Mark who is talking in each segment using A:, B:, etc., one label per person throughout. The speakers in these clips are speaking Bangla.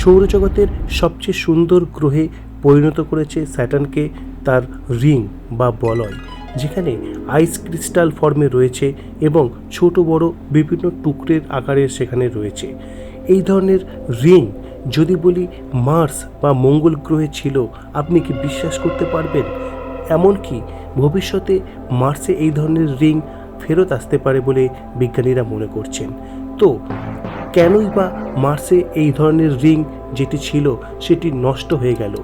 A: সৌরজগতের সবচেয়ে সুন্দর গ্রহে পরিণত করেছে স্যাটার্নকে তার রিং বা বলয়, যেখানে আইস ক্রিস্টাল ফর্মে রয়েছে এবং ছোট বড় বিভিন্ন টুকরের আকারে সেখানে রয়েছে। এই ধরনের রিং যদি বলি মার্স বা মঙ্গল গ্রহে ছিল, আপনি কি বিশ্বাস করতে পারবেন? এমনকি ভবিষ্যতে মার্সে এই ধরনের রিং ফেরত আসতে পারে বলে বিজ্ঞানীরা মনে করছেন। তো কেনই বা মার্সে এই ধরনের রিং যেটি ছিল, সেটি নষ্ট হয়ে গেল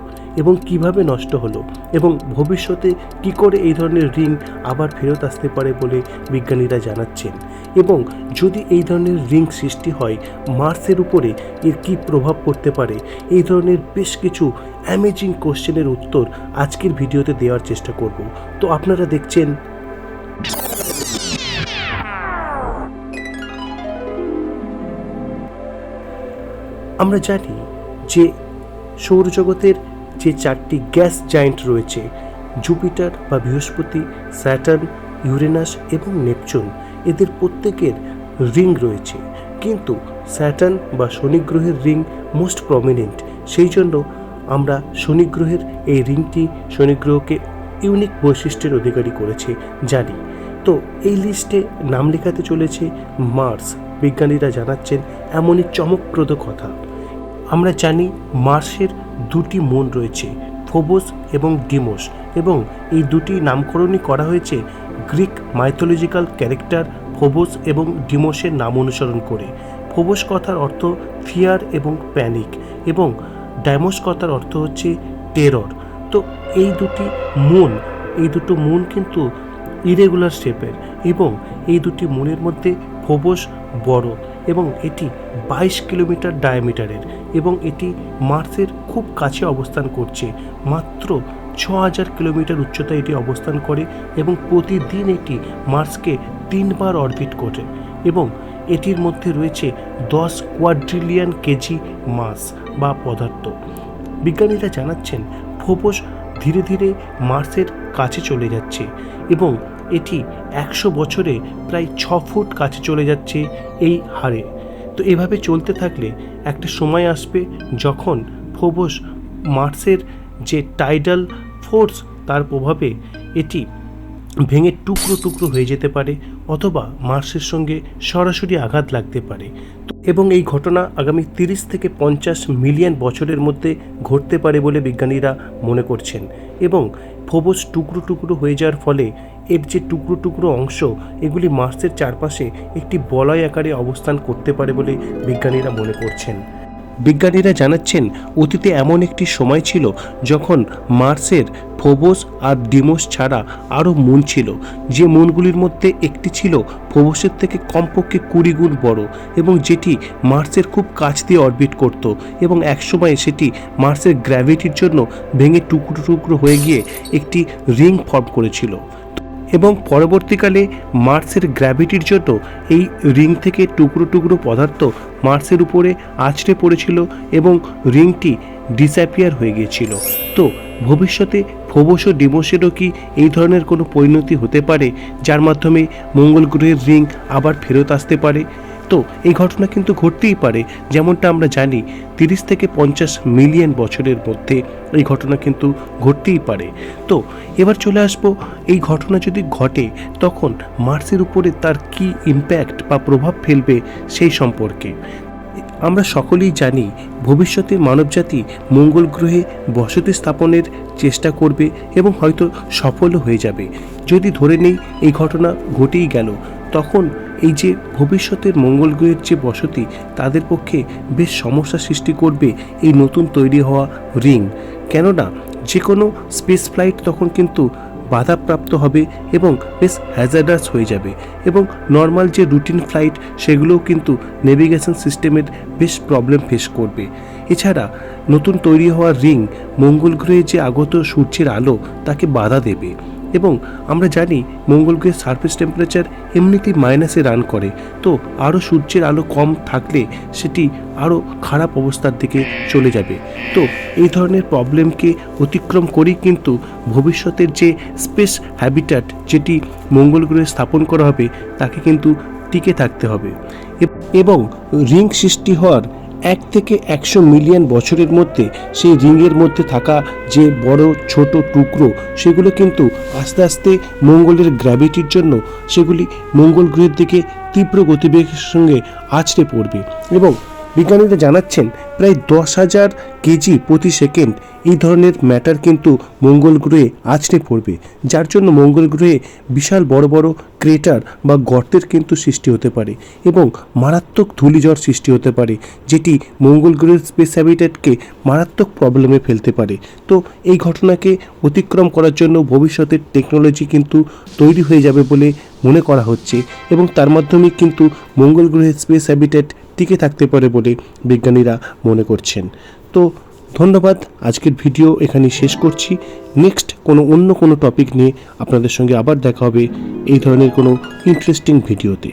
A: এবং কীভাবে নষ্ট হলো এবং ভবিষ্যতে কি করে এই ধরনের রিং আবার ফেরত আসতে পারে বলে বিজ্ঞানীরা জানাচ্ছেন এবং যদি এই ধরনের রিং সৃষ্টি হয়, মার্সের উপরে এর কী প্রভাব পড়তে পারে? এই ধরনের বেশ কিছু অ্যামেজিং কোশ্চেনের উত্তর আজকের ভিডিওতে দেওয়ার চেষ্টা করব। তো আপনারা দেখছেন আমরা জানি যে সৌরজগতের যে চারটি গ্যাস জায়েন্ট রয়েছে, জুপিটার বা বৃহস্পতি, স্যাটার্ন, ইউরেনাস এবং নেপচুন, এদের প্রত্যেকের রিং রয়েছে। কিন্তু স্যাটার্ন বা শনি গ্রহের রিং মোস্ট প্রমিনেন্ট, সেই জন্য আমরা শনি গ্রহের এই রিংটি শনি গ্রহকে ইউনিক বৈশিষ্ট্যের অধিকারী করেছে, জানি। তো এই লিস্টে নাম লেখাতে চলেছে মার্স। বিজ্ঞানীরা জানাচ্ছেন, এমনই চমকপ্রদ কথা। আমরা জানি মার্সের দুটি মন রয়েছে, ফোবোস এবং ডিমোস, এবং এই দুটি নামকরণই করা হয়েছে গ্রিক মাইথোলজিক্যাল ক্যারেক্টার ফোবোস এবং ডিমোসের নাম অনুসরণ করে। ফোবোস কথার অর্থ ফিয়ার এবং প্যানিক এবং ডাইমোস কথার অর্থ হচ্ছে টেরর তো এই দুটি মন, এই দুটো মন কিন্তু ইরেগুলার শেপের এবং এই দুটি মনের মধ্যে ফোবোস বড়। এবং এটি বাইশ কিলোমিটার ডায়ামিটারের এবং এটি মার্সের খুব কাছে অবস্থান করছে। মাত্র ছ হাজার কিলোমিটার উচ্চতায় এটি অবস্থান করে এবং প্রতিদিন এটি মার্সকে তিনবার অরবিট করে এবং এটির মধ্যে রয়েছে দশ কোয়াড্রিলিয়ন কেজি মাস বা পদার্থ। বিজ্ঞানীরা জানাচ্ছেন ফোবোস ধীরে ধীরে মার্সের কাছে চলে যাচ্ছে এবং এটি একশো বছরে প্রায় ছ ফুট কাছে চলে যাচ্ছে এই হারে। তো এভাবে চলতে থাকলে একটা সময় আসবে যখন ফোবোস মার্সের যে টাইডাল ফোর্স, তার প্রভাবে এটি ভেঙে টুকরো টুকরো হয়ে যেতে পারে অথবা মার্সের সঙ্গে সরাসরি আঘাত লাগতে পারে। এবং এই ঘটনা আগামী তিরিশ থেকে পঞ্চাশ মিলিয়ন বছরের মধ্যে ঘটতে পারে বলে বিজ্ঞানীরা মনে করছেন এবং ফোবস টুকরো টুকরো হয়ে যাওয়ার ফলে এর যে টুকরো টুকরো অংশ, এগুলি মার্সের চারপাশে একটি বলয় আকারে অবস্থান করতে পারে বলে বিজ্ঞানীরা মনে করছেন। বিজ্ঞানীরা জানাচ্ছেন, অতীতে এমন একটি সময় ছিল যখন মার্সের ফোবোস আর ডিমোস ছাড়া আরও মুন ছিল। যে মুনগুলির মধ্যে একটি ছিল ফোবোসের থেকে কমপক্ষে কুড়ি গুণ বড় এবং যেটি মার্সের খুব কাছ দিয়ে অরবিট করত এবং একসময় সেটি মার্সের গ্র্যাভিটির জন্য ভেঙে টুকরো টুকরো হয়ে গিয়ে একটি রিং ফর্ম করেছিল। এবং পরবর্তীকালে মার্সের গ্র্যাভিটির জন্য এই রিং থেকে টুকরো টুকরো পদার্থ মার্সের উপরে আছড়ে পড়েছিল এবং রিংটি ডিসঅ্যাপিয়ার হয়ে গিয়েছিল। তো, ভবিষ্যতে ফোবস ও ডিমোসেরও কি এই ধরনের কোনো পরিণতি হতে পারে, যার মাধ্যমে মঙ্গল গ্রহের রিং আবার ফেরত আসতে পারে? তো এই ঘটনা কিন্তু ঘটতেই পারে, যেমনটা আমরা জানি তিরিশ থেকে পঞ্চাশ মিলিয়ন বছরের মধ্যে এই ঘটনা কিন্তু ঘটতেই পারে। তো এবার চলে আসব, এই ঘটনা যদি ঘটে, তখন মার্সের উপরে তার কি ইম্প্যাক্ট বা প্রভাব ফেলবে সেই সম্পর্কে? আমরা সকলেই জানি ভবিষ্যতে মানবজাতি মঙ্গল গ্রহে বসতি স্থাপনের চেষ্টা করবে এবং হয়তো সফলও হয়ে যাবে। যদি ধরে নেই, এই ঘটনা ঘটেই গেল তখন এই যে ভবিষ্যতের মঙ্গল গ্রহের যে বসতি, তাদের পক্ষে বেশ সমস্যা সৃষ্টি করবে এই নতুন তৈরি হওয়া রিং। কেননা যে কোনো স্পেস ফ্লাইট তখন কিন্তু বাধাপ্রাপ্ত হবে এবং বেশ হ্যাজার্ডাস হয়ে যাবে এবং নর্মাল যে রুটিন ফ্লাইট সেগুলোও কিন্তু নেভিগেশন সিস্টেমের বেশ প্রবলেম ফেস করবে। এছাড়া, নতুন তৈরি হওয়া রিং মঙ্গল গ্রহে যে আগত সূর্যের আলো, তাকে বাধা দেবে। এবং আমরা জানি মঙ্গল গ্রহের সারফেস টেম্পারেচার এমনিতেই মাইনাসে রান করে। তো আরও সূর্যের আলো কম থাকলে সেটি আরও খারাপ অবস্থার দিকে চলে যাবে। তো এই ধরনের প্রবলেমকে অতিক্রম করেই কিন্তু ভবিষ্যতের যে স্পেস হ্যাবিটাট যেটি মঙ্গল গ্রহে স্থাপন করা হবে, তাকে কিন্তু টিকে থাকতে হবে। এবং রিং সৃষ্টি হওয়ার এক থেকে একশো মিলিয়ন বছরের মধ্যে সেই রিংয়ের মধ্যে থাকা যে বড়, ছোট টুকরো, সেগুলো কিন্তু আস্তে আস্তে মঙ্গলের গ্র্যাভিটির জন্য সেগুলি মঙ্গল গ্রহের দিকে তীব্র গতিবেগের সঙ্গে আছড়ে পড়বে এবং বিজ্ঞানীরা জানাচ্ছেন, প্রায় দশ হাজার কেজি প্রতি সেকেন্ড এই ধরনের ম্যাটার কিন্তু মঙ্গল গ্রহে আছড়ে পড়বে। যার জন্য মঙ্গল গ্রহে বিশাল বড় বড় ক্রেটার বা গর্তের কিন্তু সৃষ্টি হতে পারে এবং মারাত্মক ধূলিঝড় সৃষ্টি হতে পারে, যেটি মঙ্গল গ্রহের স্পেস হ্যাবিটেটকে মারাত্মক প্রবলেমে ফেলতে পারে। তো এই ঘটনাকে অতিক্রম করার জন্য ভবিষ্যতের টেকনোলজি কিন্তু তৈরি হয়ে যাবে বলে মনে করা হচ্ছে এবং তার মাধ্যমে কিন্তু মঙ্গল গ্রহের স্পেস হ্যাবিটেট টিকে থাকতে পারে বলে বিজ্ঞানীরা মনে করছেন। তো ধন্যবাদ, আজকের ভিডিও এখানে শেষ করছি। নেক্সট কোনো অন্য কোনো টপিক নিয়ে আপনাদের সঙ্গে আবার দেখা হবে এই ধরনের কোনো ইন্টারেস্টিং ভিডিওতে।